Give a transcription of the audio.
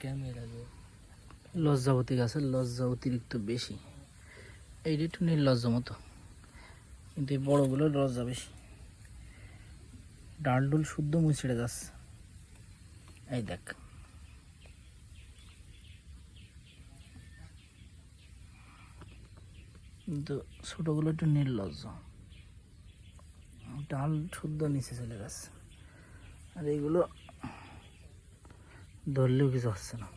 Camera যে। লজ্জাবতী গাছের লজ্জা অতিরিক্ত বেশি। এইটা একটু নির্লজ্জ মতো। কিন্তু এই বড়গুলোর লজ্জা বেশি। ডাল ডুল শুদ্ধ মুছিড়ে যাচ্ছে এই দেখ। কিন্তু ছোটোগুলো একটু নির্লজ্জ। ডাল শুদ্ধ নিচে চলে যাচ্ছে আর এইগুলো ধরলেও কিছু হচ্ছে না